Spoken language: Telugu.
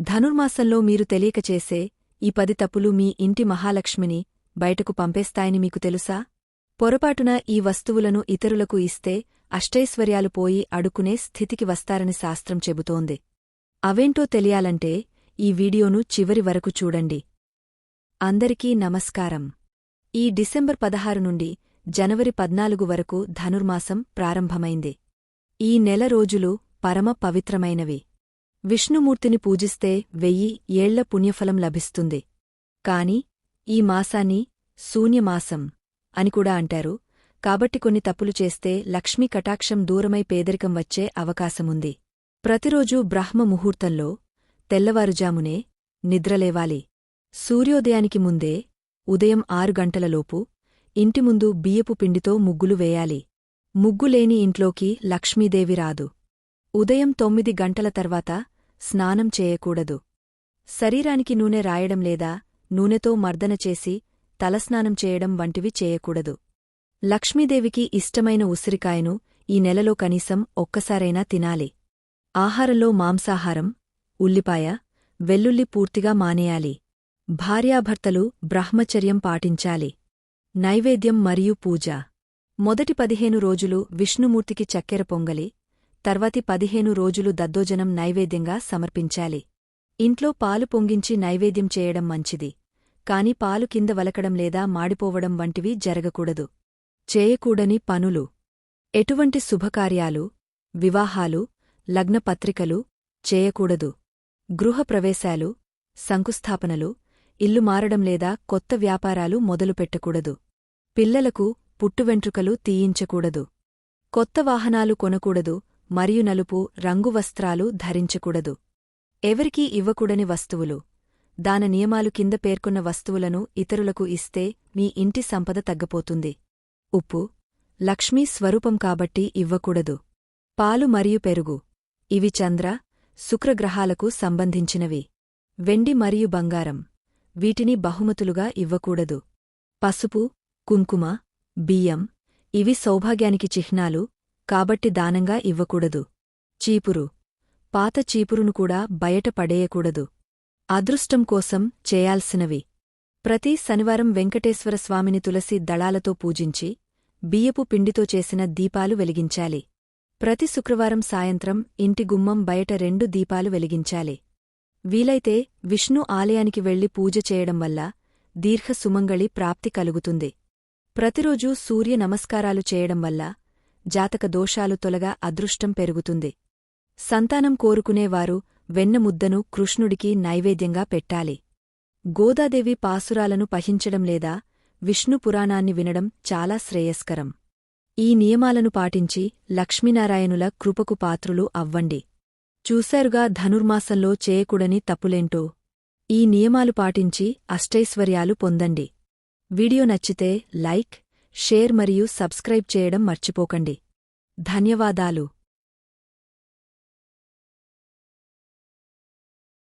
ధనుర్మాసంలో మీరు తెలియక చేసే ఈ పది తప్పులు మీ ఇంటి మహాలక్ష్మిని బయటకు పంపేస్తాయని మీకు తెలుసా? పొరపాటున ఈ వస్తువులను ఇతరులకు ఇస్తే అష్టైశ్వర్యాలు పోయి అడుకునే స్థితికి వస్తారని శాస్త్రం చెబుతోంది. అవేంటో తెలియాలంటే ఈ వీడియోను చివరి వరకు చూడండి. అందరికీ నమస్కారం. ఈ డిసెంబర్ పదహారు నుండి జనవరి పద్నాలుగు వరకు ధనుర్మాసం ప్రారంభమైంది. ఈ నెల రోజులు పరమ పవిత్రమైనవి. విష్ణుమూర్తిని పూజిస్తే వెయ్యి ఏళ్ళ పుణ్యఫలం లభిస్తుంది. కాని ఈ మాసాన్ని శూన్యమాసం అని కూడా అంటారు. కాబట్టి కొన్ని తప్పులు చేస్తే లక్ష్మీ కటాక్షం దూరమై పేదరికం వచ్చే అవకాశముంది. ప్రతిరోజూ బ్రహ్మ ముహూర్తంలో తెల్లవారుజామునే నిద్రలేవాలి సూర్యోదయానికి ముందే ఉదయం ఆరు గంటలలోపు ఇంటి ముందు బియ్యపు పిండితో ముగ్గులు వేయాలి. ముగ్గులేని ఇంట్లోకి లక్ష్మీదేవి రాదు. ఉదయం తొమ్మిది గంటల తర్వాత స్నానం చేయకూడదు. శరీరానికి నూనె రాయడం లేదా నూనెతో మర్దన చేసి తలస్నానం చేయడం వంటివి చేయకూడదు. లక్ష్మీదేవికి ఇష్టమైన ఉసిరికాయను ఈ నెలలో కనీసం ఒక్కసారైనా తినాలి. ఆహారంలో మాంసాహారం ఉల్లిపాయ వెల్లుల్లి పూర్తిగా మానేయాలి. భార్యాభర్తలు బ్రహ్మచర్యం పాటించాలి. నైవేద్యం మరియు పూజ. మొదటి పదిహేను రోజులు విష్ణుమూర్తికి చక్కెర పొంగలి తర్వాతి పదిహేను రోజులు దద్దోజనం నైవేద్యంగా సమర్పించాలి. ఇంట్లో పాలు పొంగించి నైవేద్యం చేయడం మంచిది. కాని పాలు కింద వలకడం లేదా మాడిపోవడం వంటివి జరగకూడదు. చేయకూడని పనులు. ఎటువంటి శుభకార్యాలు వివాహాలు లగ్నపత్రికలు చేయకూడదు. గృహప్రవేశాలు శంకుస్థాపనలు ఇల్లు మారడం లేదా కొత్త వ్యాపారాలు మొదలుపెట్టకూడదు పిల్లలకు పుట్టువెంట్రుకలు తీయించకూడదు. కొత్త వాహనాలు కొనకూడదు. మరియు నలుపు రంగు వస్త్రాలు ధరించకూడదు. ఎవరికీ ఇవ్వకూడని వస్తువులు. దాన నియమాలు కింద పేర్కొన్న వస్తువులను ఇతరులకు ఇస్తే మీ ఇంటి సంపద తగ్గపోతుంది. ఉప్పు. లక్ష్మీ స్వరూపం కాబట్టి ఇవ్వకూడదు. పాలు మరియు పెరుగు. ఇవి చంద్ర శుక్రగ్రహాలకు సంబంధించినవి. వెండి మరియు బంగారం. వీటిని బహుమతులుగా ఇవ్వకూడదు. పసుపు కుంకుమ బియ్యం. ఇవి సౌభాగ్యానికి చిహ్నాలు కాబట్టి దానంగా ఇవ్వకూడదు. చీపురు. పాత చీపురును కూడా బయట పడేయకూడదు. అదృష్టం కోసం చేయాల్సినవి. ప్రతి శనివారం వెంకటేశ్వర స్వామిని తులసి దళాలతో పూజించి బియ్యపు పిండితో చేసిన దీపాలు వెలిగించాలి. ప్రతి శుక్రవారం సాయంత్రం ఇంటి గుమ్మం బయట రెండు దీపాలు వెలిగించాలి. వీలైతే విష్ణు ఆలయానికి వెళ్ళి పూజ చేయడం వల్ల దీర్ఘ సుమంగళి ప్రాప్తి కలుగుతుంది. ప్రతిరోజూ సూర్య నమస్కారాలు చేయడం వల్ల జాతక దోషాలు తొలగా అదృష్టం పెరుగుతుంది. సంతానం కోరుకునేవారు వెన్నముద్దను కృష్ణుడికి నైవేద్యంగా పెట్టాలి. గోదాదేవి పాసురాలను పహించడం లేదా విష్ణు పురాణాన్ని వినడం చాలా శ్రేయస్కరం. ఈ నియమాలను పాటించి లక్ష్మీనారాయణుల కృపకు పాత్రులు అవ్వండి. చూశారుగా ధనుర్మాసంలో చేయకూడని తప్పులేంటో? ఈ నియమాలు పాటించి అష్టైశ్వర్యాలు పొందండి. వీడియో నచ్చితే లైక్ షేర్ మరియు సబ్స్క్రైబ్ చేయడం మర్చిపోకండి. ధన్యవాదాలు.